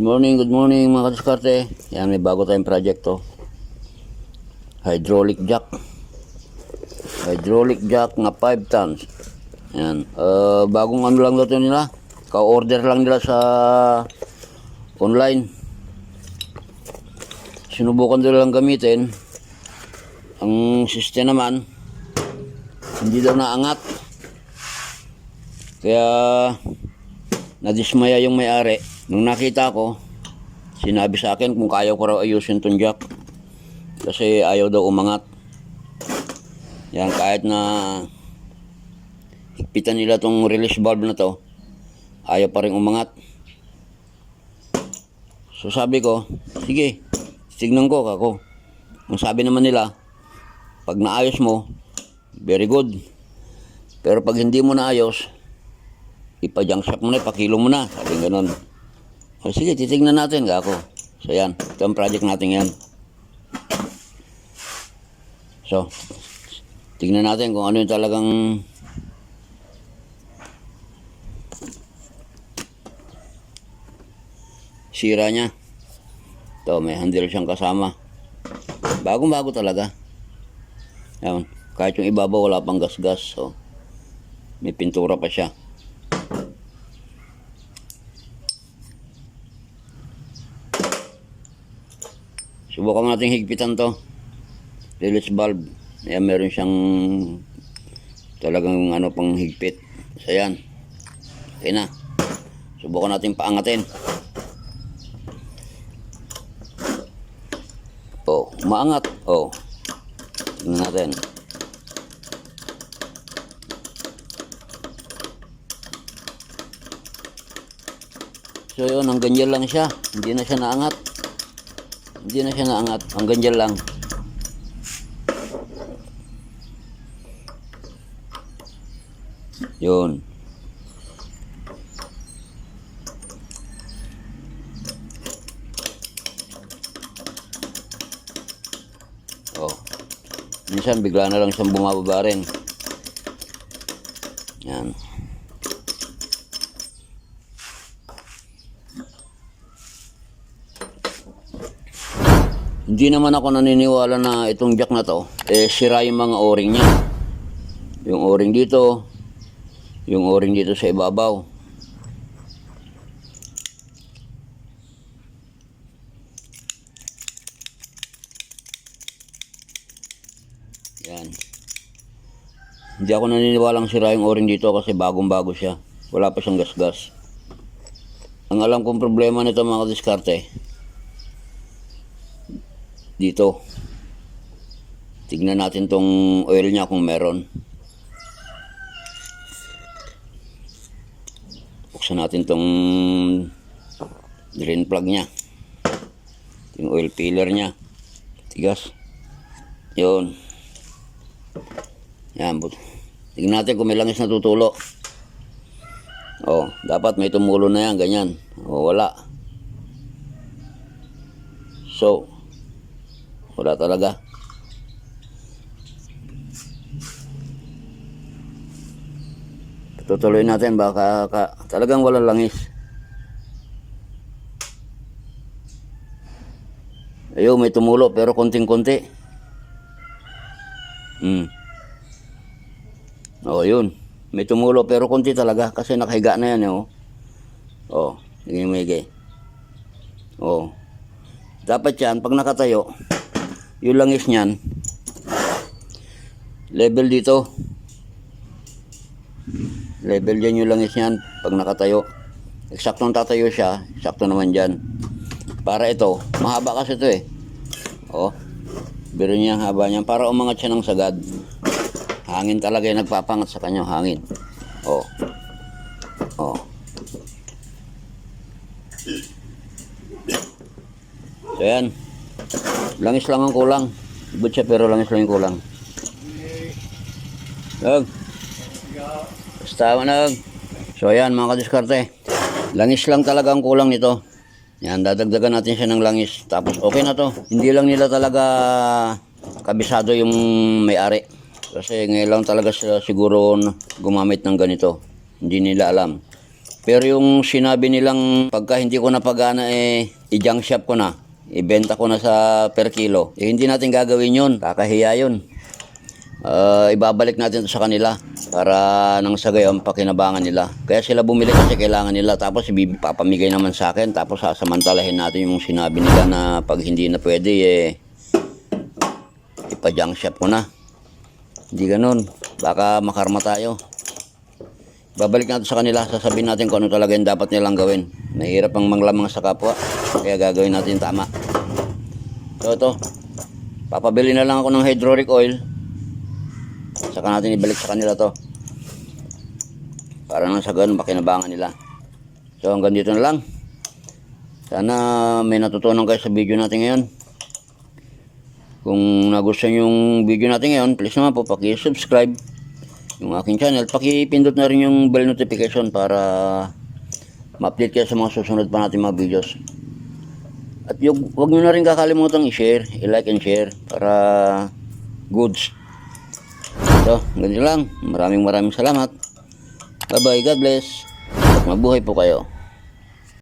morning, good morning mga kadiskarte. Yan, may bago tayong project to. Hydraulic jack. Hydraulic jack na 5 tons. Yan. Uh, bagong ano lang daw to nila. Ka-order lang nila sa online. Sinubukan nila lang gamitin. Ang system naman, hindi daw naangat. Kaya nadismaya yung may-ari. Nung nakita ko, sinabi sa akin kung kaya ko raw ayusin tong jack. Kasi ayaw daw umangat. Yan, kahit na higpitan nila tong release valve na to, ayaw pa rin umangat. So sabi ko, sige, tignan ko kako. Ang sabi naman nila, pag naayos mo, very good. Pero pag hindi mo naayos, ipa-junk mo na, ipakilo mo na. Sabi ganun. O sige, titignan natin, kako. So yan, ito ang project natin yan. So, tignan natin kung ano yung talagang sira niya. Ito, may handle siyang kasama. Bagong bago talaga. Yan. Kahit yung ibabaw wala pang gas-gas. So, may pintura pa siya. Subukan natin higpitan to. Release valve. Ayan, meron siyang talagang ano pang higpit. So, yan. Okay na. Subukan natin paangatin. Oh, maangat. Oh. Tingnan natin. So yun, hanggang dyan lang siya. Hindi na siya naangat. Hindi na siya naangat. Hanggang dyan lang. Yun. Oh. Minsan bigla na lang siyang bumababa rin. Yan. Hindi naman ako naniniwala na itong jack na to, eh sira yung mga o-ring niya. Yung o-ring dito, yung o-ring dito sa ibabaw. Yan. Hindi ako naniniwalang sira yung o-ring dito kasi bagong-bago siya. Wala pa siyang gas-gas. Ang alam kong problema nito mga diskarte, dito. Tignan natin tong oil niya kung meron. Buksan natin tong drain plug niya. Yung oil filler niya. Tigas. Yun. Yan. Tignan natin kung may langis na tutulo. Oh, dapat may tumulo na yan, ganyan. Oh, wala. So, wala talaga. Tutuloy natin baka ka, talagang walang langis. Ayun, may tumulo pero konting-konti. Hmm. Oh, yun. May tumulo pero konti talaga kasi nakahiga na yan, eh, oh. Oh, tingin mo higay. Oh. Dapat yan, pag nakatayo, yung langis niyan, level dito. Level dyan yung langis niyan, pag nakatayo. Eksaktong tatayo siya, eksakto naman dyan. Para ito, mahaba kasi ito eh. Oh, biro niya ang haba niyan, para umangat siya ng sagad. Hangin talaga yung nagpapangat sa kanya, hangin. Oh. Oh. So yan. Langis lang ang kulang. Ibig siya pero langis lang yung kulang. Nag. Basta nag. So ayan mga kadiskarte. Langis lang talaga ang kulang nito. Yan, dadagdagan natin siya ng langis. Tapos okay na to. Hindi lang nila talaga kabisado yung may-ari. Kasi ngayon lang talaga sila siguro gumamit ng ganito. Hindi nila alam. Pero yung sinabi nilang pagka hindi ko napagana eh, i-junk shop ko na, ibenta ko na sa per kilo, eh, hindi natin gagawin yun. Kakahiya yun. Ah, ibabalik natin to sa kanila para nang sa gayon pakinabangan nila. Kaya sila bumili kasi kailangan nila tapos ibipapamigay naman sa akin tapos sasamantalahin natin yung sinabi nila na pag hindi na pwede eh ipa-junk shop ko na. Hindi ganun. Baka makarma tayo. Babalik natin sa kanila, sasabihin natin kung ano talaga yung dapat nilang gawin. Mahirap ang manglamang sa kapwa, kaya gagawin natin tama. So ito, papabili na lang ako ng hydraulic oil. Saka natin ibalik sa kanila to. Para nang sa ganun, makinabangan nila. So hanggang dito na lang. Sana may natutunan kayo sa video natin ngayon. Kung nagustuhan yung video natin ngayon, please naman po paki-subscribe yung aking channel. Paki-pindot na rin yung bell notification para ma-update kayo sa mga susunod pa natin mga videos. At yung, huwag nyo na rin kakalimutan i-share, i-like and share para goods. So, ganito lang. Maraming maraming salamat. Bye-bye. God bless. At mabuhay po kayo.